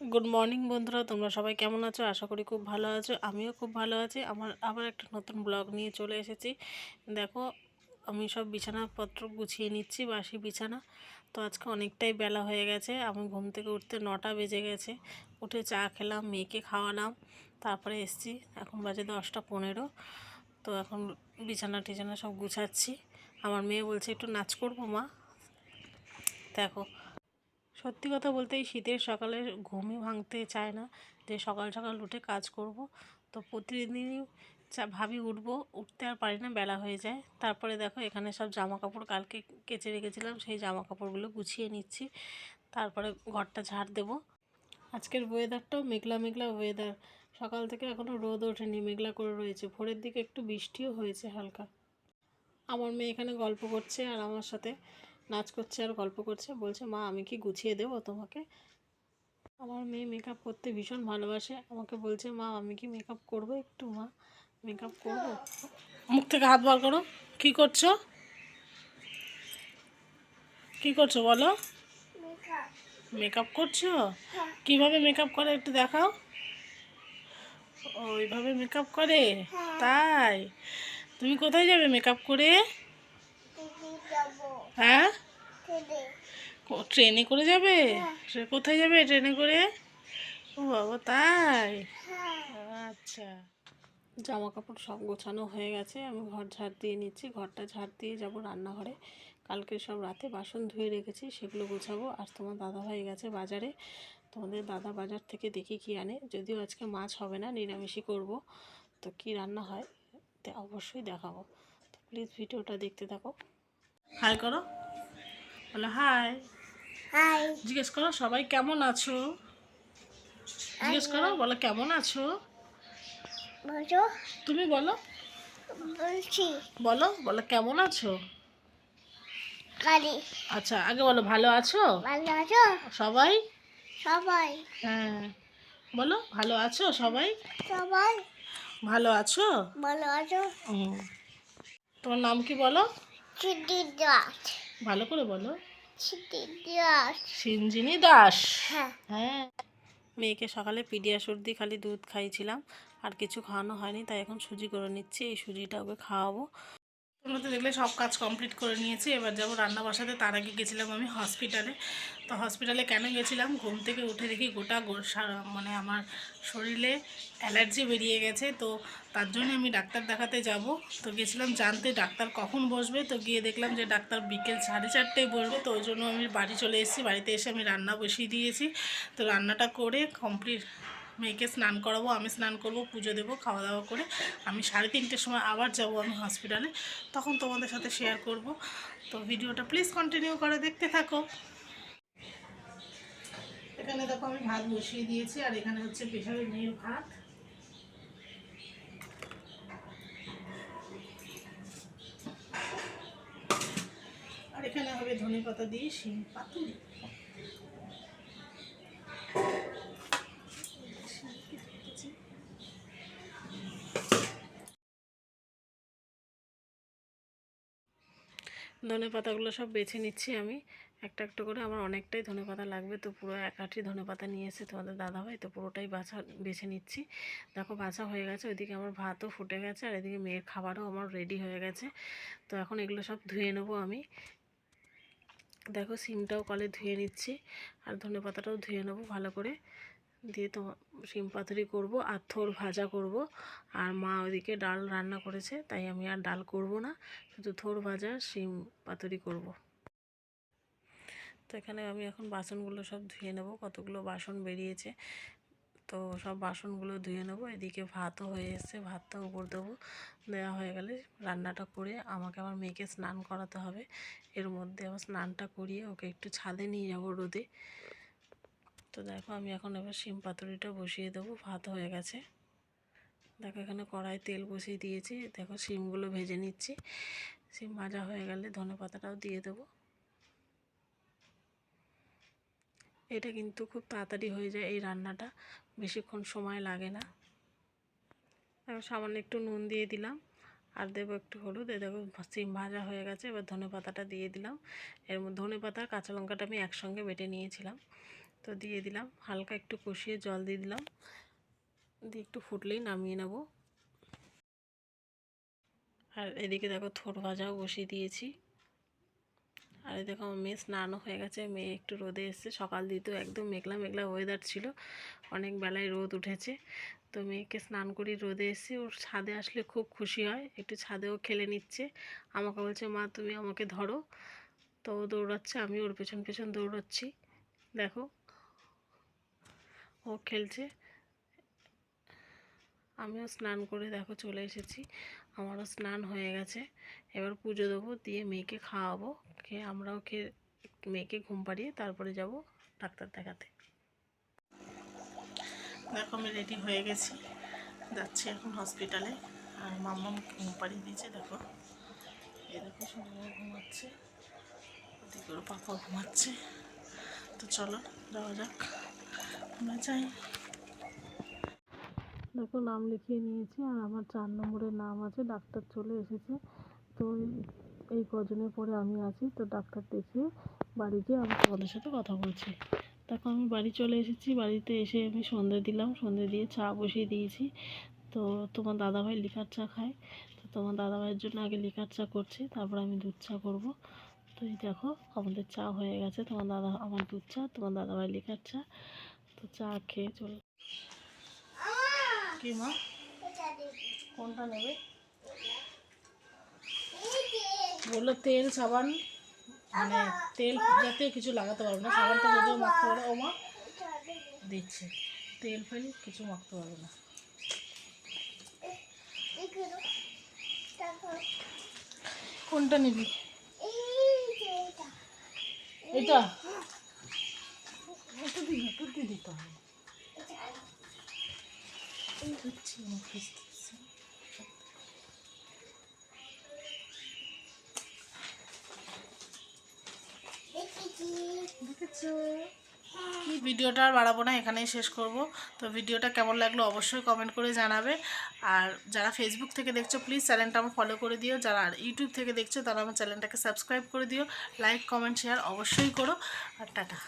Good morning বন্ধুরা। তোমরা সবাই কেমন আছো? আশা করি খুব ভালো আছো। আমিও খুব ভালো আছি। আমার আবার একটা নতুন ব্লগ নিয়ে চলে এসেছি। দেখো, আমি সব বিছানাপত্র গুছিয়ে নিচ্ছি, বাসি বিছানা। তো আজকে অনেকটাই বেলা হয়ে গেছে। আমি ঘুম থেকে উঠতে নটা বেজে গেছে। উঠে চা খেলাম, মেয়েকে খাওয়ালাম। তারপরে এসছি। এখন বাজে দশটা পনেরো। তো এখন বিছানা টিছানা সব গুছাচ্ছি। আমার মেয়ে বলছে, একটু নাচ করব মা? দেখো সত্যি কথা বলতে এই শীতের সকালে ঘুমই ভাঙতে চায় না। যে সকাল সকাল উঠে কাজ করব, তো প্রতিদিনই ভাবি উঠবো, উঠতে আর পারি না, বেলা হয়ে যায়। তারপরে দেখো এখানে সব জামা কাপড় কালকে কেচে রেখেছিলাম, সেই জামা কাপড়গুলো গুছিয়ে নিচ্ছি। তারপরে ঘরটা ঝাড় দেবো। আজকের ওয়েদারটাও মেঘলা মেঘলা ওয়েদার সকাল থেকে এখনও রোদ ওঠেনি, মেঘলা করে রয়েছে। ভোরের দিকে একটু বৃষ্টিও হয়েছে হালকা। আমার মেয়ে এখানে গল্প করছে আর আমার সাথে। নাচ করছে আর গল্প করছে, বলছে, মা, আমি কি গুছিয়ে দেবো তোমাকে? আমার মেয়ে মেকআপ করতে ভীষণ ভালোবাসে। আমাকে বলছে, মা, আমি কি মেকআপ করব একটু, মা? মেকআপ করব? মুখ থেকে হাত বার করো। কি করছ? কি করছ বলো? মেকআপ করছ? কীভাবে মেকআপ করে একটু দেখাও। ওইভাবে মেকআপ করে? তাই? তুমি কোথায় যাবে মেকআপ করে? হ্যাঁ? ট্রেনে করে যাবে? সে কোথায় যাবে ট্রেনে করে? ও বাবা তাই? আচ্ছা। জামা কাপড় সব গোছানো হয়ে গেছে আমি ঘর ঝাড় দিয়ে নিচ্ছি ঘরটা ঝাড় দিয়ে যাব রান্নাঘরে। কালকে সব রাতে বাসন ধুয়ে রেখেছি সেগুলো গোছাবো। আর তোমার দাদা ভাই গেছে বাজারে তোমাদের দাদা বাজার থেকে দেখি কি আনে। যদিও আজকে মাছ হবে না নিরামিষই করব। তো কি রান্না হয় তা অবশ্যই দেখাবো। তো প্লিজ ভিডিওটা দেখতে থাকো। হাই করো। বলো হাই হাই জিজ্ঞেস করো সবাই কেমন আছো? জিজ্ঞেস করো বলো কেমন আছো? বলো। তুমি বলো। বলছি। বলো বলো কেমন আছো? আচ্ছা আগে বলো ভালো আছো? ভালো আছো? সবাই? সবাই। হ্যাঁ। বলো ভালো আছো সবাই? সবাই। ভালো আছো? ভালো আছো। তোমার নাম কি বলো? সিদ্ধি দাস ভালো করে বলো। সিনজিনী দাস? হ্যাঁ। হ্যাঁ। মেয়েকে সকালে পিডিয়া সর্দি খালি দুধ খাইছিলাম আর কিছু খাওয়ানো হয়নি তাই এখন সুজি করে নিচ্ছি এই সুজিটা ওকে খাওয়াবো। তোমরা তো দেখলে সব কাজ কমপ্লিট করে নিয়েছি। এবার যাব রান্না বসাতে। তার আগে গেছিলাম আমি হসপিটালে তো হসপিটালে কেন গেছিলাম? ঘুম থেকে উঠে দেখি গোটা মানে আমার শরীরে অ্যালার্জি বেরিয়ে গেছে। তো তার জন্য আমি ডাক্তার দেখাতে যাব। তো গেছিলাম জানতে, ডাক্তার কখন বসবে? তো গিয়ে দেখলাম যে ডাক্তার বিকেল সাড়ে চারটেয় বসবে। তো ওই জন্য আমি বাড়ি চলে এসেছি। বাড়িতে এসে আমি রান্না বসিয়ে দিয়েছি। তো রান্নাটা করে কমপ্লিট মেয়েকে স্নান করাবো, আমি স্নান করব, পুজো দেবো, খাওয়া দাওয়া করে আমি সাড়ে তিনটের সময় আবার যাব আমি হসপিটালে তখন তোমাদের সাথে শেয়ার করব। তো ভিডিওটা প্লিজ কন্টিনিউ করে দেখতে থাকো। এখানে দেখো আমি ভাত বসিয়ে দিয়েছি, আর এখানে হচ্ছে প্রেশারের মেয়ের ভাত। আর এখানে হবে ধনে পাতা দিয়ে শিম পাতুরি। ধনে পাতাগুলো সব বেছে নিচ্ছি আমি। একটা একটা করে আমার অনেকটাই ধনে পাতা লাগবে। তো পুরো এক আটি ধনে পাতা নিয়ে এসে তোমাদের দাদাভাই তো পুরোটাই বাছা, বেছে নিচ্ছি। দেখো বাছা হয়ে গেছে, ওইদিকে আমার ভাতও ফুটে গেছে আর এদিকে মেয়ের খাবারও আমার রেডি হয়ে গেছে। তো এখন এগুলো সব ধুয়ে নেব আমি। দেখো সিমটাও কলে ধুয়ে নিচ্ছি আর ধনে পাতাটাও ধুয়ে নেব ভালো করে। দিয়ে তো শিম পাতুরি করব আর থোর ভাজা করব। আর মা ওইদিকে ডাল রান্না করেছে, তাই আমি আর ডাল করব না, শুধু থোর ভাজা, শিম পাতুরি করব। তো এখানে আমি এখন বাসনগুলো সব ধুয়ে নেব, কতগুলো বাসন বেরিয়েছে। তো সব বাসনগুলো ধুয়ে নেব, এদিকে ভাতও হয়ে এসছে, ভাতটা উপর দেবো। দেওয়া হয়ে গেলে রান্নাটা করে আমাকে আমার মেয়েকে স্নান করাতে হবে। এর মধ্যে আবার স্নানটা করিয়ে ওকে একটু ছাদে নিয়ে যাব রোদে। তো দেখো আমি এখন এবার শিম পাতুরিটা বসিয়ে দেবো, ভাত হয়ে গেছে। দেখো এখানে কড়াই তেল বসিয়ে দিয়েছি, দেখো শিমগুলো ভেজে নিচ্ছি। শিম ভাজা হয়ে গেলে ধনে পাতাটাও দিয়ে দেবো। এটা কিন্তু খুব তাড়াতাড়ি হয়ে যায় এই রান্নাটা, বেশিক্ষণ সময় লাগে না। সামান্য একটু নুন দিয়ে দিলাম, আর দেবো একটু হলুদ দেখো সিম ভাজা হয়ে গেছে, এবার ধনে পাতাটা দিয়ে দিলাম। এর মধ্যে ধনে পাতা কাঁচা লঙ্কাটা আমি একসঙ্গে বেটে নিয়েছিলাম। তো দিয়ে দিলাম। হালকা একটু কষিয়ে জল দিয়ে দিলাম। দিয়ে একটু ফুটলেই নামিয়ে নেব। আর এদিকে দেখো থোর ভাজাও বসিয়ে দিয়েছি। আর দেখো আমার মেয়ে স্নানও হয়ে গেছে। মেয়ে একটু রোদে এসছে। সকাল দিতেও একদম মেঘলা মেঘলা ওয়েদার ছিল। অনেক বেলায় রোদ উঠেছে। তো মেয়েকে স্নান করি রোদে এসে ওর ছাদে আসলে খুব খুশি হয়। একটু ছাদেও খেলে নিচ্ছে। আমাকে বলছে, মা, তুমি আমাকে ধরো। তো দৌড়াচ্ছে। আমি ওর পেছন পেছন দৌড়াচ্ছি। দেখো ও খেলছে। আমিও স্নান করে দেখো চলে এসেছি। আমারও স্নান হয়ে গেছে। এবার পুজো দেবো, দিয়ে মেয়েকে খাওয়াবো। খেয়ে আমরাও খেয়ে মেয়েকে ঘুম পাড়িয়ে তারপরে যাব ডাক্তার দেখাতে। দেখো আমি রেডি হয়ে গেছি। যাচ্ছি এখন হসপিটালে। আর মাম্মামকে ঘুম পাড়িয়ে দিয়েছে, দেখো। এই দেখো সুন্দর ঘুমাচ্ছে। ওদিকে ওর পাপা ঘুমাচ্ছে। তো চলো, যাওয়া যাক। আমরা যাই। দেখো, নাম লিখিয়ে নিয়েছি আর আমার চার নম্বরের নাম আছে, ডাক্তার চলে এসেছে। তো এই- কজনের পরে আমি আছি, তো ডাক্তার দেখিয়ে বাড়ি গিয়ে আমি তোমাদের সাথে কথা বলছি। দেখো, আমি বাড়ি চলে এসেছি, বাড়িতে এসে আমি সন্ধে দিলাম, সন্ধে দিয়ে চা বসিয়ে দিয়েছি। তো তোমার দাদাভাই লিকার চা খায়, তো তোমার দাদাভাইয়ের জন্য আগে লিকার চা করছি, তারপর আমি দুধ চা করব। তো এই দেখো, আমাদের চা হয়ে গেছে, তোমার দাদা, আমার দুধ চা, তোমার দাদাভাই লিকার চা। তো চা খেয়ে চল। কি মা? কোনটা নেবে? বলল তেল, সাবান মানে তেল জাতীয় কিছু লাগাতে পারবে না। সাবানটা যদিও মাখতে পারবে। ও মা, দিচ্ছে। তেল ফেল, কিছু মাখতে পারবে না। কোনটা নিবি? এটা এটা এটা দিই একটু দিয়ে দিতে হবে। হচ্ছে আমার prescription। দেখেছ? কি ভিডিওটা আর বাড়াবো না এখানেই শেষ করব। তো ভিডিওটা কেমন লাগল অবশ্যই কমেন্ট করে জানাবে। আর যারা ফেসবুক থেকে দেখছ প্লিজ চ্যানেলটা আমার ফলো করে দিও। যারা আর ইউটিউব থেকে দেখছ তারা আমার চ্যানেলটাকে সাবস্ক্রাইব করে দিও। লাইক কমেন্ট শেয়ার অবশ্যই করো। আর টাটা।